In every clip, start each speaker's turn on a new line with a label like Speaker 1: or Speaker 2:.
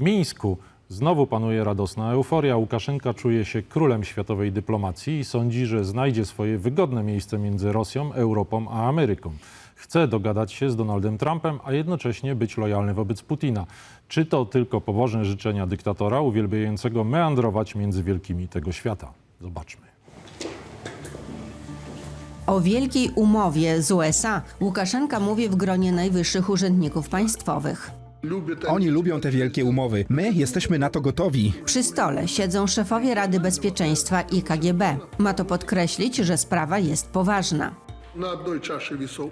Speaker 1: W Mińsku znowu panuje radosna euforia. Łukaszenka czuje się królem światowej dyplomacji i sądzi, że znajdzie swoje wygodne miejsce między Rosją, Europą a Ameryką. Chce dogadać się z Donaldem Trumpem, a jednocześnie być lojalny wobec Putina. Czy to tylko pobożne życzenia dyktatora uwielbiającego meandrować między wielkimi tego świata? Zobaczmy.
Speaker 2: O wielkiej umowie z USA Łukaszenka mówi w gronie najwyższych urzędników państwowych.
Speaker 3: Oni lubią te wielkie umowy. My jesteśmy na to gotowi.
Speaker 2: Przy stole siedzą szefowie Rady Bezpieczeństwa i KGB. Ma to podkreślić, że sprawa jest poważna.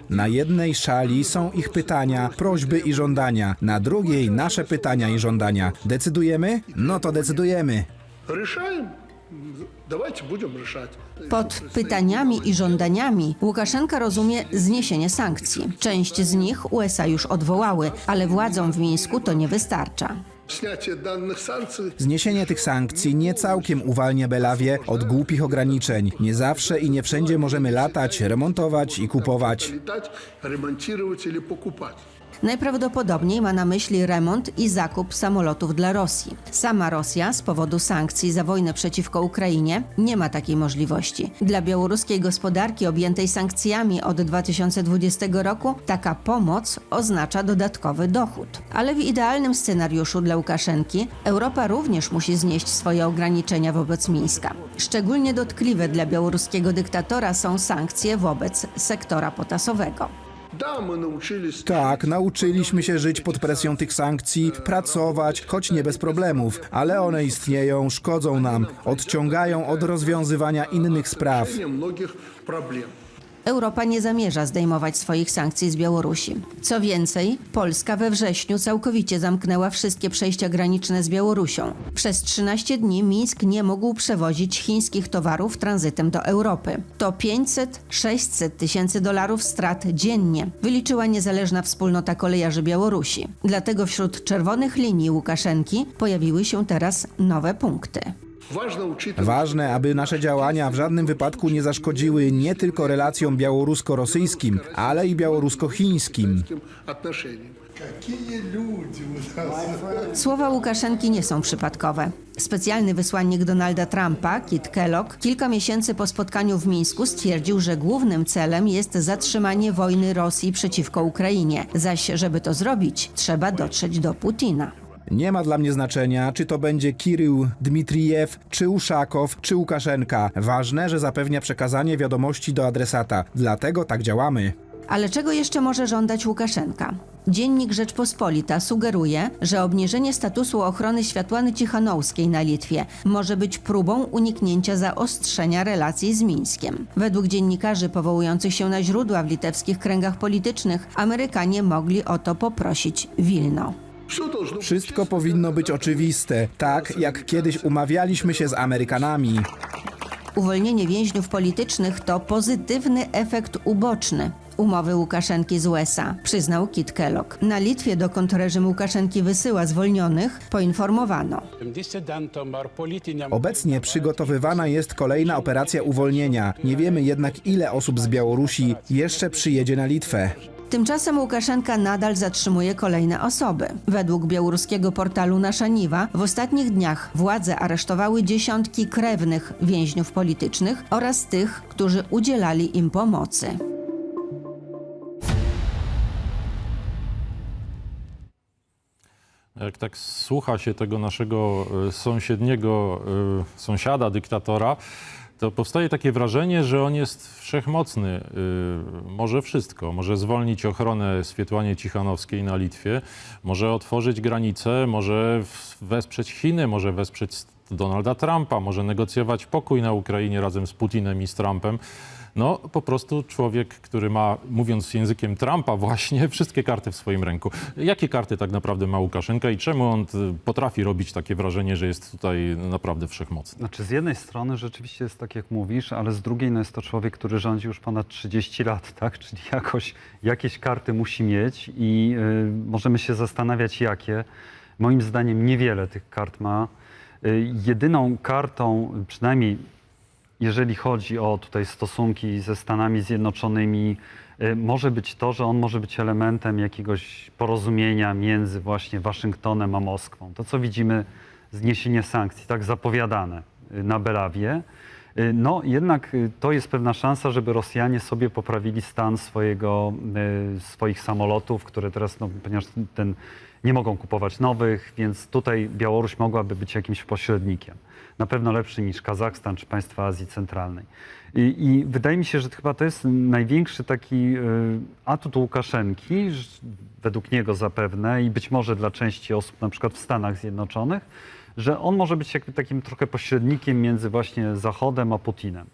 Speaker 3: Na jednej szali są ich pytania, prośby i żądania, na drugiej nasze pytania i żądania. Decydujemy? No to decydujemy.
Speaker 4: Ryszajmy.
Speaker 2: Pod pytaniami i żądaniami Łukaszenka rozumie zniesienie sankcji. Część z nich USA już odwołały, ale władzom w Mińsku to nie wystarcza.
Speaker 3: Zniesienie tych sankcji nie całkiem uwalnia Belawie od głupich ograniczeń. Nie zawsze i nie wszędzie możemy latać, remontować i kupować.
Speaker 2: Najprawdopodobniej ma na myśli remont i zakup samolotów dla Rosji. Sama Rosja z powodu sankcji za wojnę przeciwko Ukrainie nie ma takiej możliwości. Dla białoruskiej gospodarki objętej sankcjami od 2020 roku taka pomoc oznacza dodatkowy dochód. Ale w idealnym scenariuszu dla Łukaszenki Europa również musi znieść swoje ograniczenia wobec Mińska. Szczególnie dotkliwe dla białoruskiego dyktatora są sankcje wobec sektora potasowego.
Speaker 3: Tak, nauczyliśmy się żyć pod presją tych sankcji, pracować, choć nie bez problemów, ale one istnieją, szkodzą nam, odciągają od rozwiązywania innych spraw.
Speaker 2: Europa nie zamierza zdejmować swoich sankcji z Białorusi. Co więcej, Polska we wrześniu całkowicie zamknęła wszystkie przejścia graniczne z Białorusią. Przez 13 dni Mińsk nie mógł przewozić chińskich towarów tranzytem do Europy. To 500-600 tysięcy dolarów strat dziennie, wyliczyła niezależna wspólnota kolejarzy Białorusi. Dlatego wśród czerwonych linii Łukaszenki pojawiły się teraz nowe punkty.
Speaker 3: Ważne, aby nasze działania w żadnym wypadku nie zaszkodziły nie tylko relacjom białorusko-rosyjskim, ale i białorusko-chińskim.
Speaker 2: Słowa Łukaszenki nie są przypadkowe. Specjalny wysłannik Donalda Trumpa, Kit Kellogg, kilka miesięcy po spotkaniu w Mińsku stwierdził, że głównym celem jest zatrzymanie wojny Rosji przeciwko Ukrainie, zaś żeby to zrobić, trzeba dotrzeć do Putina.
Speaker 3: Nie ma dla mnie znaczenia, czy to będzie Kirył Dmitrijew, czy Uszakow, czy Łukaszenka. Ważne, że zapewnia przekazanie wiadomości do adresata. Dlatego tak działamy.
Speaker 2: Ale czego jeszcze może żądać Łukaszenka? Dziennik Rzeczpospolita sugeruje, że obniżenie statusu ochrony Światłany Cichanouskiej na Litwie może być próbą uniknięcia zaostrzenia relacji z Mińskiem. Według dziennikarzy powołujących się na źródła w litewskich kręgach politycznych, Amerykanie mogli o to poprosić Wilno.
Speaker 3: Wszystko powinno być oczywiste, tak jak kiedyś umawialiśmy się z Amerykanami.
Speaker 2: Uwolnienie więźniów politycznych to pozytywny efekt uboczny umowy Łukaszenki z USA, przyznał Kit Kellogg. Na Litwie, dokąd reżim Łukaszenki wysyła zwolnionych, poinformowano.
Speaker 3: Obecnie przygotowywana jest kolejna operacja uwolnienia. Nie wiemy jednak, ile osób z Białorusi jeszcze przyjedzie na Litwę.
Speaker 2: Tymczasem Łukaszenka nadal zatrzymuje kolejne osoby. Według białoruskiego portalu Nasza Niwa w ostatnich dniach władze aresztowały dziesiątki krewnych więźniów politycznych oraz tych, którzy udzielali im pomocy.
Speaker 1: Jak tak słucha się tego naszego e, sąsiedniego e, sąsiada, dyktatora, to powstaje takie wrażenie, że on jest wszechmocny. e, Może wszystko. Może zwolnić ochronę Swietłanie Cichanowskiej na Litwie, może otworzyć granice, może wesprzeć Chiny, może wesprzeć Donalda Trumpa, może negocjować pokój na Ukrainie razem z Putinem i z Trumpem. No, po prostu człowiek, który ma, mówiąc językiem Trumpa, właśnie wszystkie karty w swoim ręku. Jakie karty tak naprawdę ma Łukaszenka i czemu on y, potrafi robić takie wrażenie, że jest tutaj naprawdę wszechmocny?
Speaker 5: Znaczy z jednej strony rzeczywiście jest tak, jak mówisz, ale z drugiej no jest to człowiek, który rządzi już ponad 30 lat, tak? Czyli jakoś, jakieś karty musi mieć i y, możemy się zastanawiać jakie. Moim zdaniem niewiele tych kart ma. Y, jedyną kartą, przynajmniej jeżeli chodzi o tutaj stosunki ze Stanami Zjednoczonymi, y, może być to, że on może być elementem jakiegoś porozumienia między właśnie Waszyngtonem a Moskwą. To, co widzimy, zniesienie sankcji, tak zapowiadane y, na Belawie, no jednak y, to jest pewna szansa, żeby Rosjanie sobie poprawili stan swojego, y, swoich samolotów, które teraz, no, ponieważ ten, nie mogą kupować nowych, więc tutaj Białoruś mogłaby być jakimś pośrednikiem. Na pewno lepszy niż Kazachstan czy państwa Azji Centralnej. I, I wydaje mi się, że chyba to jest największy taki y, atut Łukaszenki, według niego zapewne i być może dla części osób na przykład w Stanach Zjednoczonych, że on może być takim trochę pośrednikiem między właśnie Zachodem a Putinem.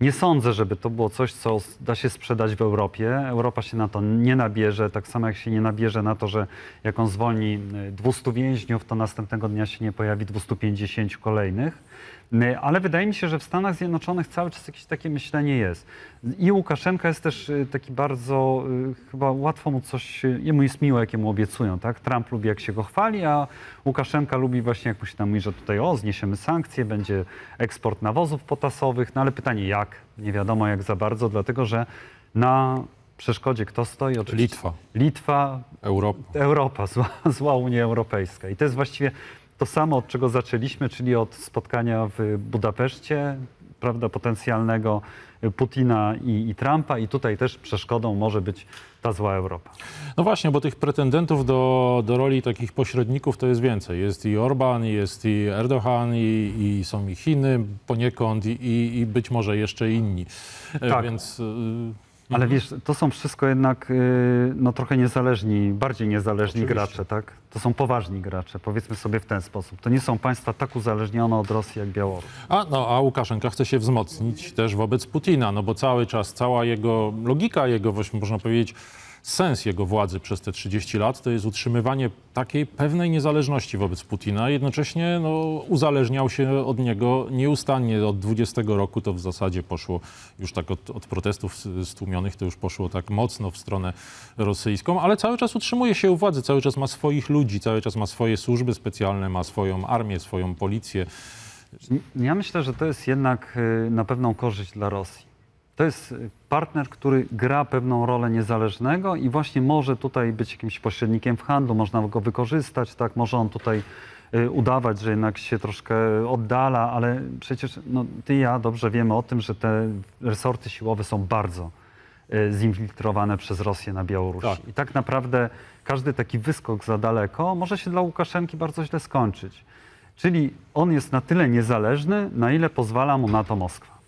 Speaker 5: Nie sądzę, żeby to było coś, co da się sprzedać w Europie. Europa się na to nie nabierze, tak samo jak się nie nabierze na to, że jak on zwolni y, 200 więźniów, to następnego dnia się nie pojawi 250 kolejnych. Ale wydaje mi się, że w Stanach Zjednoczonych cały czas jakieś takie myślenie jest. I Łukaszenka jest też y, taki bardzo, y, chyba łatwo mu coś, y, jemu jest miłe, jakie mu obiecują, tak? Trump lubi, jak się go chwali, a Łukaszenka lubi właśnie, jak mu się tam mówi, że tutaj o, zniesiemy sankcje, będzie eksport nawozów potasowych, no ale pytanie jak? Nie wiadomo jak za bardzo, dlatego że na przeszkodzie kto stoi? Oczywiście
Speaker 1: Litwa,
Speaker 5: Litwa,
Speaker 1: Europa.
Speaker 5: Europa, zła, zła Unia Europejska. I to jest właściwie to samo, od czego zaczęliśmy, czyli od spotkania w Budapeszcie, prawda, potencjalnego Putina i, i Trumpa. I tutaj też przeszkodą może być ta zła Europa.
Speaker 1: No właśnie, bo tych pretendentów do, do roli takich pośredników to jest więcej. Jest i Orban, jest i Erdogan, i, i są i Chiny poniekąd, i, i, być może jeszcze inni. E,
Speaker 5: Tak.
Speaker 1: Więc...
Speaker 5: Ale wiesz, to są wszystko jednak y, no, trochę niezależni, bardziej niezależni
Speaker 1: Oczywiście.
Speaker 5: gracze, tak? To są poważni gracze, powiedzmy sobie w ten sposób. To nie są państwa tak uzależnione od Rosji jak Białoruś.
Speaker 1: A, no, a Łukaszenka chce się wzmocnić też wobec Putina, no bo cały czas, cała jego logika, jego, właśnie można powiedzieć, sens jego władzy przez te 30 lat to jest utrzymywanie takiej pewnej niezależności wobec Putina. Jednocześnie no, uzależniał się od niego nieustannie. Od 20 roku to w zasadzie poszło już tak od, od protestów stłumionych, to już poszło tak mocno w stronę rosyjską, ale cały czas utrzymuje się u władzy, cały czas ma swoich ludzi, cały czas ma swoje służby specjalne, ma swoją armię, swoją policję.
Speaker 5: Ja myślę, że to jest jednak y, na pewną korzyść dla Rosji. To jest y, partner, który gra pewną rolę niezależnego i właśnie może tutaj być jakimś pośrednikiem w handlu, można go wykorzystać, tak, może on tutaj y, udawać, że jednak się troszkę oddala, ale przecież no, ty i ja dobrze wiemy o tym, że te resorty siłowe są bardzo y, zinfiltrowane przez Rosję na Białorusi.
Speaker 1: Tak.
Speaker 5: I tak naprawdę każdy taki wyskok za daleko może się dla Łukaszenki bardzo źle skończyć. Czyli on jest na tyle niezależny, na ile pozwala mu na to Moskwa.